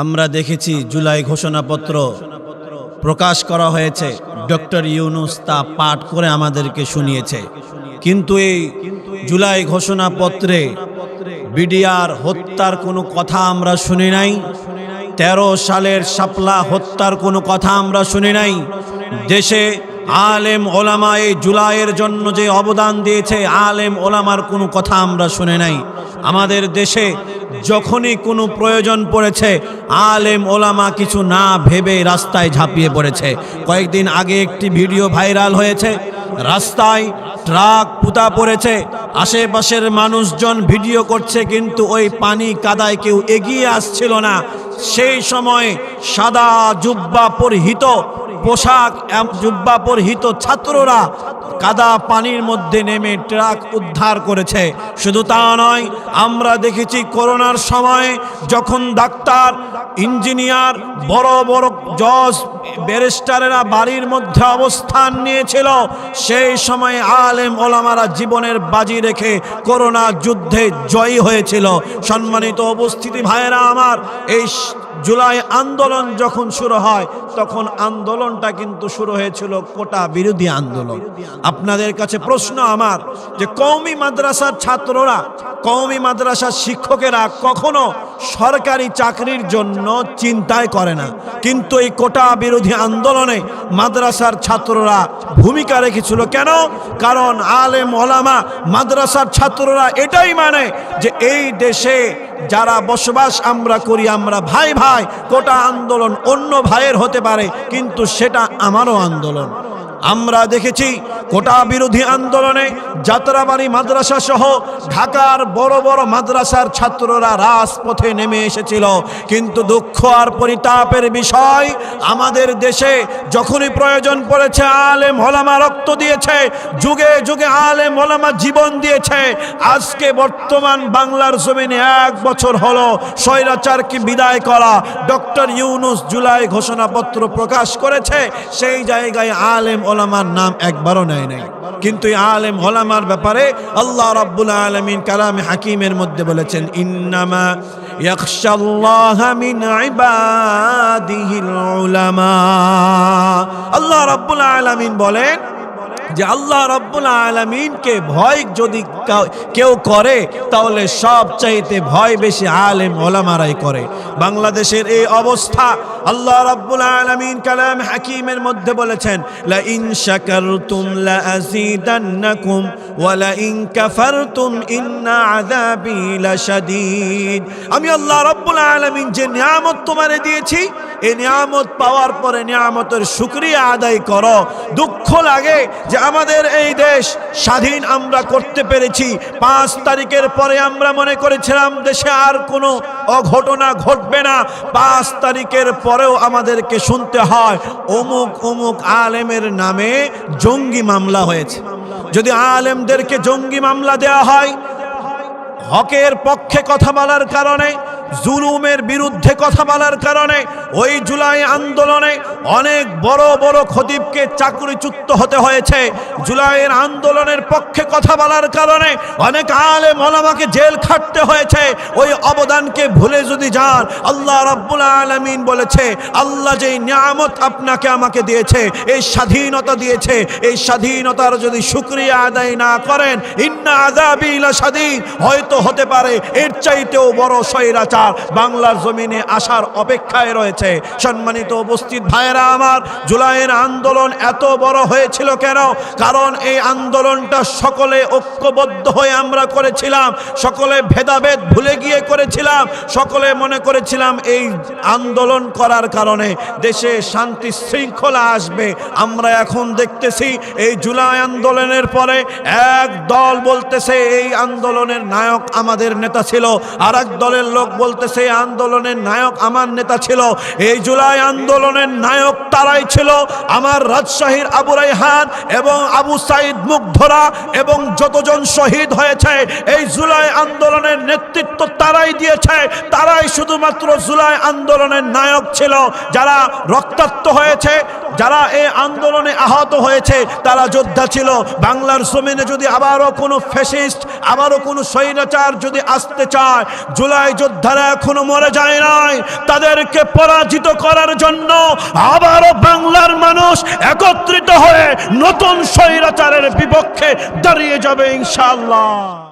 আমরা দেখেছি জুলাই ঘোষণাপত্র প্রকাশ করা হয়েছে। ডক্টর ইউনুস তা পাঠ করে আমাদেরকে শুনিয়েছে। কিন্তু এই জুলাই ঘোষণাপত্রে বিডিআর হত্যার কোনো কথা আমরা শুনি নাই। তেরো সালের শাপলা হত্যার কোনো কথা আমরা শুনি নাই। দেশে আলেম ওলামা এই জুলাইয়ের জন্য যে অবদান দিয়েছে, আলেম ওলামার কোনো কথা আমরা শুনে নাই। আমাদের দেশে যখনই কোনো প্রয়োজন পড়েছে, আলেম, ওলামা কিছু না ভেবে রাস্তায় ঝাঁপিয়ে পড়েছে। কয়েকদিন আগে একটি ভিডিও ভাইরাল হয়েছে, রাস্তায় ট্রাক পুতা পড়েছে, আশেপাশের মানুষজন ভিডিও করছে কিন্তু ওই পানি কাদায় কেউ এগিয়ে আসছিল না। সেই সময় সাদা জুব্বা পরিহিত পোশাক জুব্বা পরিহিত ছাত্ররা কাদা পানির মধ্যে নেমে ট্রাক উদ্ধার করেছে। শুধু তা নয়, আমরা দেখেছি করোনার সময় যখন ডাক্তার, ইঞ্জিনিয়ার, বড় বড় জজ, ব্যারিস্টারেরা বাড়ির মধ্যে অবস্থান নিয়েছিল, সেই সময় আলেম ওলামারা জীবনের বাজি রেখে করোনা যুদ্ধে জয়ী হয়েছিল। সম্মানিত উপস্থিতি ভাইয়েরা আমার, এই জুলাই আন্দোলন যখন শুরু হয়, তখন আন্দোলনটা কিন্তু শুরু হয়েছিল কোটা বিরোধী আন্দোলন। আপনাদের কাছে প্রশ্ন আমার যে কৌমি মাদ্রাসার ছাত্ররা কৌমি মাদ্রাসার শিক্ষকেরা কখনো সরকারি চাকরির জন্য চিন্তায় করে না। কিন্তু এই কোটা বিরোধী আন্দোলনে মাদ্রাসার ছাত্ররা ভূমিকা রেখেছিল কেন? কারণ আলেম ওলামা মাদ্রাসার ছাত্ররা এটাই মানে যে এই দেশে যারা বসবাস আমরা করি, আমরা ভাই ভাই, কোটা আন্দোলন অন্য ভাইয়ের হতে পারে, কিন্তু সেটা আমারও আন্দোলন। আমরা দেখেছি কোটা বিরোধী আন্দোলনে যাত্রাবাড়ি মাদ্রাসা সহ ঢাকার বড় বড় মাদ্রাসার ছাত্ররা রাজপথে নেমে এসেছিল। কিন্তু দুঃখ আর পরিতাপের বিষয়, আমাদের দেশে যখনই প্রয়োজন পড়েছে, আলেম হলামা রক্ত দিয়েছে, যুগে যুগে আলেম হলামা জীবন দিয়েছে, আজকে বর্তমান বাংলার জমিনে এক বছর হলো স্বৈরাচারকে বিদায় করা। ডক্টর ইউনুস জুলাই ঘোষণাপত্র প্রকাশ করেছে, সেই জায়গায় আলেম ওলামার নাম একবারও নেয় নাই। কিন্তু আলেম ওলামার ব্যাপারে আল্লাহ রাব্বুল আলামিন কালামে হাকিমের মধ্যে বলেছেন, ইন্নামা আল্লাহ রাব্বুল আলামিন বলেন যে আল্লাহ রব্বুল আলমিনকে ভয় যদি কেউ করে, তাহলে সব চাইতে ভয় বেশি আলেম ওলামারাই করে। বাংলাদেশের এই অবস্থা আল্লাহ রব্বুল আলমিন কালাম হাকিমের মধ্যে বলেছেন লা ইন শাকারতুম লা আযীদান্নাকুম ওয়া লা ইন কাফারতুম ইন্না আযাবি লাশাদীদ। আমি আল্লাহ রব্বুল আলমিন যে নিয়ামত তোমারে দিয়েছি, এই নিয়ামত পাওয়ার পরে নিয়ামতের শুকরিয়া আদায় করো। দুঃখ লাগে যে আমাদের এই দেশ স্বাধীন আমরা করতে পেরেছি। পাঁচ তারিখের পরে আমরা মনে করেছিলাম দেশে আর কোনো অঘটনা ঘটবে না। পাঁচ তারিখের পরেও আমাদেরকে শুনতে হয়, অমুক অমুক আলেমের নামে জঙ্গি মামলা হয়েছে। যদি আলেমদেরকে জঙ্গি মামলা দেয়া হয়, হকের পক্ষে কথা বলার কারণে জুলুমের বিরুদ্ধে কথা বলার কারণে ওই জুলাই আন্দোলনে অনেক বড় বড় খতিবকে চাকরিচ্যুত হতে হয়েছে। জুলাইয়ের আন্দোলনের পক্ষে কথা বলার কারণে অনেক আলে মলামাকে জেল খাটতে হয়েছে। ওই অবদানকে ভুলে যদি যান, আল্লাহ রাব্বুল আলামিন বলেছে, আল্লাহ যেই নিয়ামত আপনাকে আমাকে দিয়েছে, এই স্বাধীনতা দিয়েছে, এই স্বাধীনতার যদি শুক্রিয়া আদায় না করেন, ইন্না আযাবি স্বাধীন হয়তো হতে পারে, এর চাইতেও বড় স্বৈরাচার বাংলার জমিনে আসার অপেক্ষায় রয়েছে। সম্মানিত উপস্থিত ভাইয়েরা আমার, জুলাইয়ের আন্দোলন এত বড় হয়েছিল কেন? কারণ এই আন্দোলনটা সকলে ঐক্যবদ্ধ হয়ে আমরা করেছিলাম। সকলে ভেদাভেদ ভুলে গিয়ে করেছিলাম, সকলে মনে করেছিলাম এই আন্দোলন করার কারণে দেশে শান্তি শৃঙ্খলা আসবে। আমরা এখন দেখতেছি এই জুলাই আন্দোলনের পরে এক দল বলতেছে, এই আন্দোলনের নায়ক আমাদের নেতা ছিল। আর দলের লোক বলতেছে, এই আন্দোলনের নায়ক আমার নেতা ছিল। এই জুলাই আন্দোলনের নায়ক তারাই ছিল আমার রাজশাহীর আবু রাইহান এবং আবু সাইদ মুগ্ধরা এবং যতজন শহীদ হয়েছে। এই জুলাই আন্দোলনের নেতৃত্ব তারাই দিয়েছে। তারাই শুধুমাত্র জুলাই আন্দোলনের নায়ক ছিল। যারা রক্তাক্ত হয়েছে, যারা এই আন্দোলনে আহত হয়েছে, তারা যোদ্ধা ছিল। বাংলার জমিনে যদি আবারও কোনো ফ্যাসিস্ট, আবারও কোনো স্বৈরাচার যদি আসতে চায়, জুলাই যোদ্ধারা এখনও মরে যায় নাই। তাদেরকে পরাজিত করার জন্য আবারও বাংলার মানুষ একত্রিত হয়ে নতুন স্বৈরাচারের বিপক্ষে দাঁড়িয়ে যাবে ইনশাআল্লাহ।